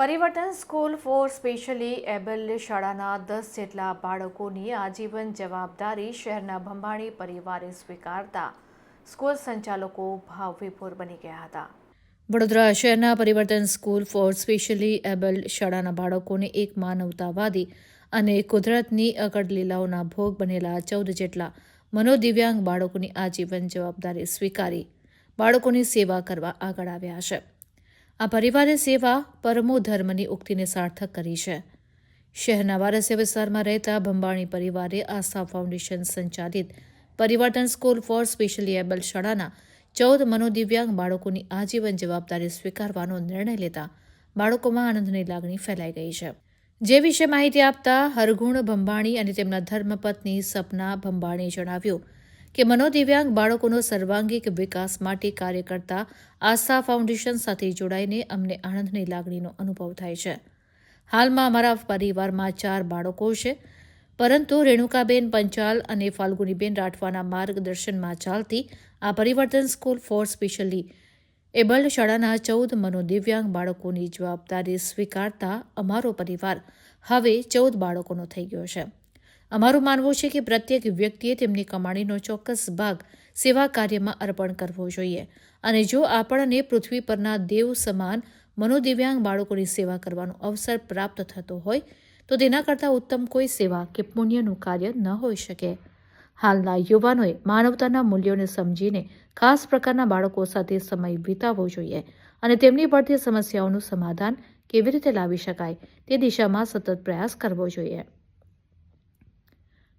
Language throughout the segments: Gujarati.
પરિવર્તન સ્કૂલ ફોર સ્પેશિયલી એબલ શાળાના દસ જેટલા બાળકોની આજીવન જવાબદારી શહેરના ભંભાણી પરિવારે સ્વીકારતા સ્કૂલ સંચાલકો ભાવવિભોર બની ગયા હતા. વડોદરા શહેરના પરિવર્તન સ્કૂલ ફોર સ્પેશિયલી એબલ શાળાના બાળકોને એક માનવતાવાદી અને કુદરતની અકડ લીલાઓના ભોગ બનેલા ચૌદ જેટલા મનોદિવ્યાંગ બાળકોની આજીવન જવાબદારી સ્વીકારી બાળકોની સેવા કરવા આગળ આવ્યા છે. આ પરિવારે સેવા, પરમો ધર્મની ઉક્તિને સાર્થક કરી છે. શહેરના વારસ્ય વિસ્તારમાં રહેતા ભંબાણી પરિવારે આસ્થા ફાઉન્ડેશન સંચાલિત પરિવર્તન સ્કૂલ ફોર સ્પેશિયલી એબલ શાળાના ચૌદ મનોદિવ્યાંગ બાળકોની આજીવન જવાબદારી સ્વીકારવાનો નિર્ણય લેતા બાળકોમાં આનંદની લાગણી ફેલાઈ ગઈ છે. જે વિશે માહિતી આપતા હરગુણ ભંબાણી અને તેમના ધર્મપત્ની સપના ભંબાણીએ જણાવ્યું કે મનોદિવ્યાંગ બાળકોનો સર્વાંગીક વિકાસ માટે કાર્ય કરતા આસ્થા ફાઉન્ડેશન સાથે જોડાઈને અમને આનંદની લાગણીનો અનુભવ થાય છે. હાલમાં અમારા પરિવારમાં ચાર બાળકો છે. પરંતુ રેણુકાબેન પંચાલ અને ફાલ્ગુનીબેન રાઠવાના માર્ગદર્શનમાં ચાલતી આ પરિવર્તન સ્કૂલ ફોર સ્પેશિયલી એબલ્ડ શાળાના ચૌદ મનોદિવ્યાંગ બાળકોની જવાબદારી સ્વીકારતા અમારો પરિવાર હવે ચૌદ બાળકોનો થઈ ગયો છે. અમારું માનવું છે કે પ્રત્યેક વ્યક્તિએ તેમની કમાણીનો ચોક્કસ ભાગ સેવા કાર્યમાં અર્પણ કરવો જોઈએ. અને જો આપણને પૃથ્વી પરના દેવ સમાન મનોદિવ્યાંગ બાળકોની સેવા કરવાનો અવસર પ્રાપ્ત થતો હોય, તો તેના કરતાં ઉત્તમ કોઈ સેવા કે પુણ્યનું કાર્ય ન હોઈ શકે. હાલના યુવાનોએ માનવતાના મૂલ્યોને સમજીને ખાસ પ્રકારના બાળકો સાથે સમય વિતાવવો જોઈએ અને તેમની પડતી સમસ્યાઓનું સમાધાન કેવી રીતે લાવી શકાય તે દિશામાં સતત પ્રયાસ કરવો જોઈએ.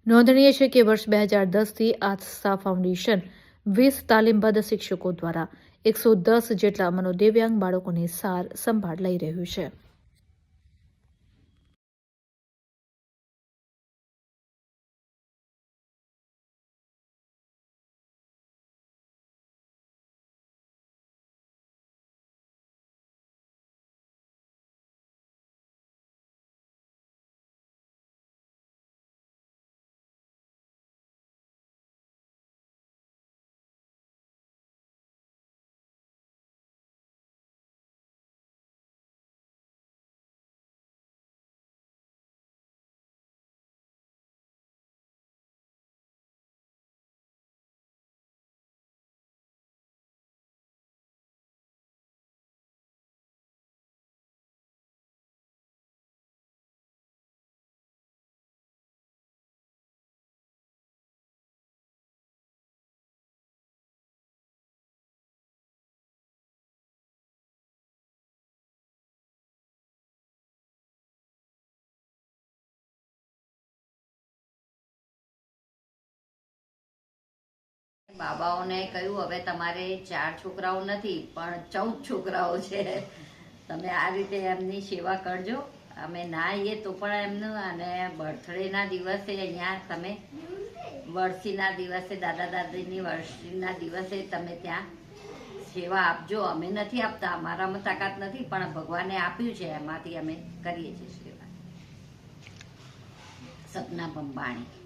નોંધનીય છે કે વર્ષ બે હજાર દસથી આસ્થા ફાઉન્ડેશન વીસ તાલીમબદ્ધ શિક્ષકો દ્વારા એકસો દસ જેટલા મનોદિવ્યાંગ બાળકોની સાર સંભાળ લઈ રહ્યું છે. બાબાઓને કહ્યું, હવે તમારે ચાર છોકરાઓ નથી, પણ ચૌદ છોકરાઓ છે. તમે આ રીતે એમની સેવા કરજો. અમે ના આવીએ તો પણ એમનું, અને બર્થડેના દિવસે અહીંયા તમે વરસીના દિવસે દાદા દાદીની વર્ષીના દિવસે તમે ત્યાં સેવા આપજો. અમે નથી આપતા અમારામાં તાકાત નથી, પણ ભગવાને આપ્યું છે, એમાંથી અમે કરીએ છીએ સેવા. સપના બંબાણી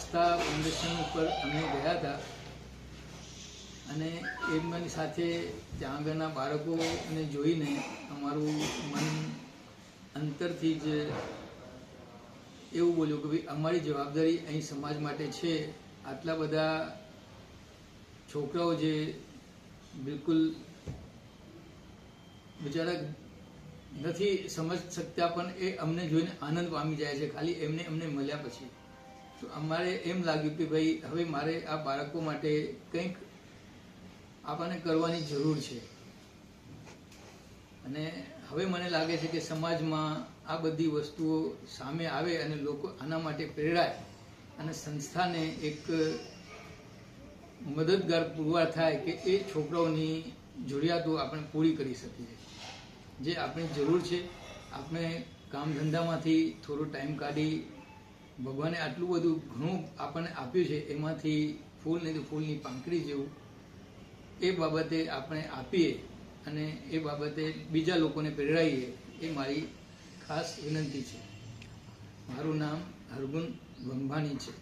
આસ્થા ફાઉન્ડેશન ઉપર અમે ગયા હતા. અને એમની સાથે ત્યાં આગળના બાળકોને જોઈને અમારું મન અંતરથી જ એવું બોલ્યું કે ભાઈ, અમારી જવાબદારી અહીં સમાજ માટે છે. આટલા બધા છોકરાઓ જે બિલકુલ બિચારા નથી સમજ શકતા, પણ એ અમને જોઈને આનંદ પામી જાય છે. ખાલી એમને અમને મળ્યા પછી. અમારે એમ લાગ્યું કે ભાઈ, હવે મારે આ બાળકો માટે કંઈક આપણને કરવાની જરૂર છે. અને હવે મને લાગે છે કે સમાજમાં આ બધી વસ્તુઓ સામે આવે અને લોકો આના માટે પ્રેરાય અને સંસ્થાને એક મદદગાર પુરવાર થાય કે એ છોકરાઓની જરૂરિયાતો આપણે પૂરી કરી શકીએ. જે આપણી જરૂર છે, આપણે કામ ધંધામાંથી થોડો ટાઈમ કાઢી ભગવાને આટલું બધું ઘણું આપણને આપ્યું છે, એમાંથી ફૂલ નહીં તો ફૂલની પાંખડી જેવું, એ બાબતે આપણે આપીએ અને એ બાબતે બીજા લોકોને પ્રેરાઈએ, એ મારી ખાસ વિનંતી છે. મારું નામ હરગુન ભંભાણી છે.